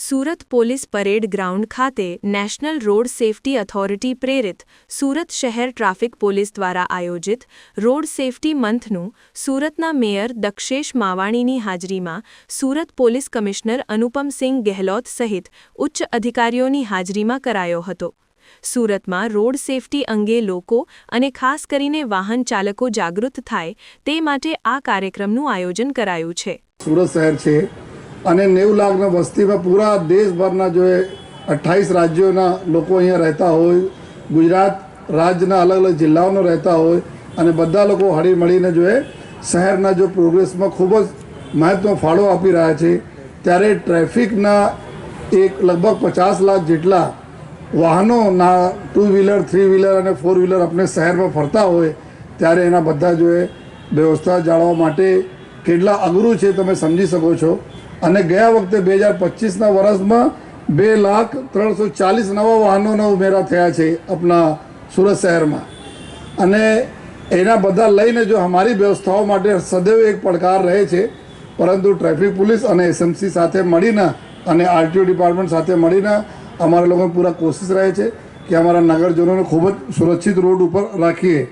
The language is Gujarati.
સુરત પોલીસ પરેડ ગ્રાઉન્ડ ખાતે નેશનલ રોડ સેફટી ઓથોરિટી પ્રેરિત સુરત શહેર ટ્રાફિક પોલીસ દ્વારા આયોજિત રોડ સેફટી મંથનું સુરતના મેયર દક્ષેશ માવાણીની હાજરીમાં સુરત પોલીસ કમિશનર અનુપમસિંહ ગેહલોત સહિત ઉચ્ચ અધિકારીઓની હાજરીમાં કરાયો હતો. સુરતમાં રોડ સેફટી અંગે લોકો અને ખાસ કરીને વાહન ચાલકો જાગૃત થાય તે માટે આ કાર્યક્રમનું આયોજન કરાયું છે. સુરત શહેર છે. અને નેવું લાખના વસ્તીમાં પૂરા દેશભરના જો અઠ્ઠાવીસ રાજ્યોના લોકો અહીંયા રહેતા હોય, ગુજરાત રાજ્યના અલગ અલગ જિલ્લાઓનો રહેતા હોય અને બધા લોકો હળી મળીને જો શહેરના જો પ્રોગ્રેસમાં ખૂબ જ મહત્વનો ફાળો આપી રહ્યા છે, ત્યારે ટ્રાફિકના એક લગભગ પચાસ લાખ જેટલા વાહનોના ટુ વ્હીલર થ્રી વ્હીલર અને ફોર વ્હીલર આપણે શહેરમાં ફરતા હોય, ત્યારે એના બધા જો વ્યવસ્થા જાળવવા માટે કેટલા અઘરું છે તમે સમજી શકો છો. અને ગયા વખતે બે હજાર પચીસના વર્ષમાં બે લાખ ત્રણસો ચાલીસ નવા વાહનોના ઉમેરા થયા છે આપણા સુરત શહેરમાં. અને એના બધા લઈને જો અમારી વ્યવસ્થાઓ માટે સદૈવ એક પડકાર રહે છે, પરંતુ ટ્રાફિક પોલીસ અને એસએમસી સાથે મળીને અને આરટીઓ ડિપાર્ટમેન્ટ સાથે મળીને અમારા લોકોને પૂરા કોશિશ રહે છે કે અમારા નગરજનોને ખૂબ જ સુરક્ષિત રોડ ઉપર રાખીએ.